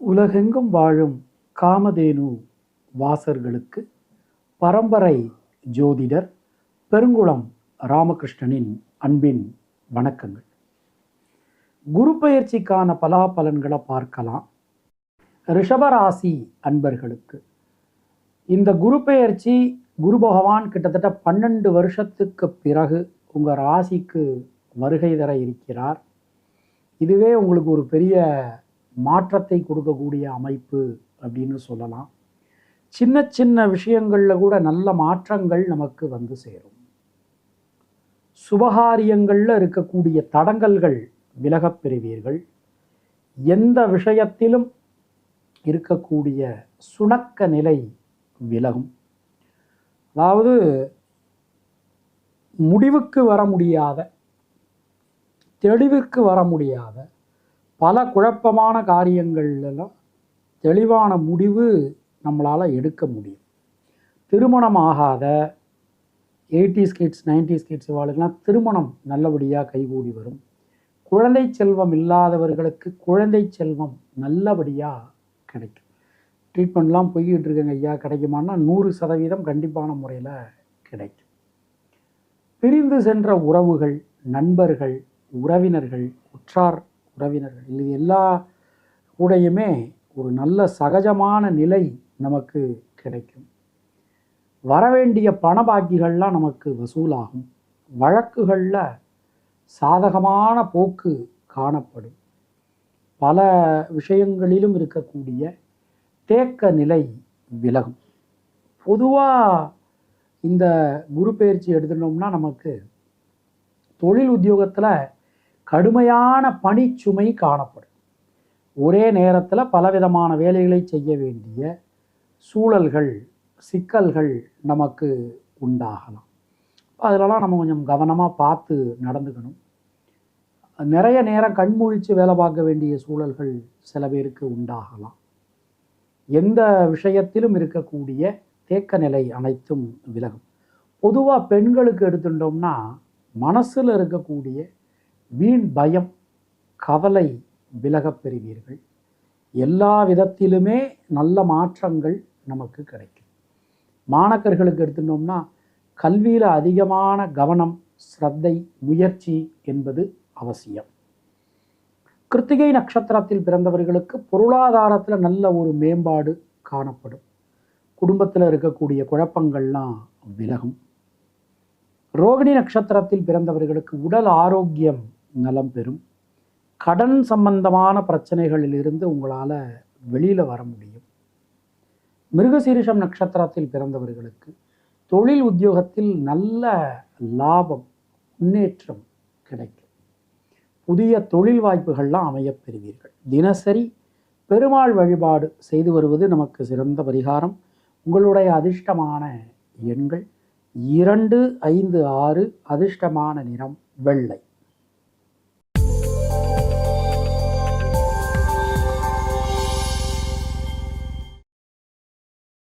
உலகெங்கும் வாழும் காமதேனு வாசர்களுக்கு பரம்பரை ஜோதிடர் பெருங்குளம் ராமகிருஷ்ணனின் அன்பின் வணக்கங்கள். குரு பயிற்சிக்கான பலாபலன்களை பார்க்கலாம். ரிஷபராசி அன்பர்களுக்கு. இந்த குரு பெயர்ச்சி குரு பகவான் கிட்டத்தட்ட பன்னெண்டு வருஷத்துக்கு பிறகு உங்கள் ராசிக்கு வருகை தர இருக்கிறார். இதுவே உங்களுக்கு ஒரு பெரிய மாற்றத்தை கொடுக்கக்கூடிய அமைப்பு அப்படின்னு சொல்லலாம். சின்ன சின்ன விஷயங்களில் கூட நல்ல மாற்றங்கள் நமக்கு வந்து சேரும். சுபகாரியங்களில் இருக்கக்கூடிய தடங்கல்கள் விலகப் பெறுவீர்கள். எந்த விஷயத்திலும் இருக்கக்கூடிய சுணக்க நிலை விலகும். அதாவது முடிவுக்கு வர முடியாத தெளிவிற்கு வர முடியாத பல குழப்பமான காரியங்கள்லாம் தெளிவான முடிவு நம்மளால் எடுக்க முடியும். திருமணம் ஆகாத எயிட்டிஸ் கிட்ஸ் நைன்டிஸ் கிட்ஸ் இவாளுக்கெல்லாம் திருமணம் நல்லபடியாக கைகூடி வரும். குழந்தை செல்வம் இல்லாதவர்களுக்கு குழந்தை செல்வம் நல்லபடியாக கிடைக்கும். ட்ரீட்மெண்ட்லாம் போய்கிட்டு இருக்கேங்க ஐயா கிடைக்குமான்னா நூறு சதவீதம் கண்டிப்பான முறையில் கிடைக்கும். பிரிந்து சென்ற உறவுகள் நண்பர்கள் உறவினர்கள் உற்றார் உறவினர்கள். இது எல்லா கூடையுமே ஒரு நல்ல சகஜமான நிலை நமக்கு கிடைக்கும். வரவேண்டிய பண பாக்கிகள்லாம் நமக்கு வசூலாகும். வழக்குகளில் சாதகமான போக்கு காணப்படும். பல விஷயங்களிலும் இருக்கக்கூடிய தேக்க நிலை விலகும். பொதுவாக இந்த குரு பயிற்சி எடுத்துட்டோம்னா நமக்கு தொழில் உத்தியோகத்தில் கடுமையான பணிச்சுமை காணப்படும். ஒரே நேரத்தில் பலவிதமான வேலைகளை செய்ய வேண்டிய சூழல்கள் சிக்கல்கள் நமக்கு உண்டாகலாம். அதிலலாம் நம்ம கொஞ்சம் கவனமாக பார்த்து நடந்துக்கணும். நிறைய நேரம் கண்முழித்து வேலை பார்க்க வேண்டிய சூழல்கள் சில பேருக்கு உண்டாகலாம். எந்த விஷயத்திலும் இருக்கக்கூடிய தேக்க நிலை அனைத்தும் விலகும். பொதுவாக பெண்களுக்கு எடுத்துட்டோம்னா மனசில் இருக்கக்கூடிய வீண் பயம் கவலை விலகப் பெறுவீர்கள். எல்லா விதத்திலுமே நல்ல மாற்றங்கள் நமக்கு கிடைக்கும். மாணக்கர்களுக்கு எடுத்துட்டோம்னா கல்வியில் அதிகமான கவனம் ஸ்ரத்தை முயற்சி என்பது அவசியம். கிருத்திகை நட்சத்திரத்தில் பிறந்தவர்களுக்கு பொருளாதாரத்தில் நல்ல ஒரு மேம்பாடு காணப்படும். குடும்பத்தில் இருக்கக்கூடிய குழப்பங்கள்லாம் விலகும். ரோகிணி நட்சத்திரத்தில் பிறந்தவர்களுக்கு உடல் ஆரோக்கியம் நலம் பெறும். கடன் சம்பந்தமான பிரச்சனைகளிலிருந்து உங்களால் வெளியில் வர முடியும். மிருகசீரிஷம் நட்சத்திரத்தில் பிறந்தவர்களுக்கு தொழில் உத்தியோகத்தில் நல்ல லாபம் முன்னேற்றம் கிடைக்கும். புதிய தொழில் வாய்ப்புகள்லாம் அமையப்பெறுவீர்கள் தினசரி பெருமாள் வழிபாடு செய்து வருவது நமக்கு சிறந்த பரிகாரம். உங்களுடைய அதிர்ஷ்டமான எண்கள் இரண்டு ஐந்து ஆறு அதிர்ஷ்டமான நிறம் வெள்ளை.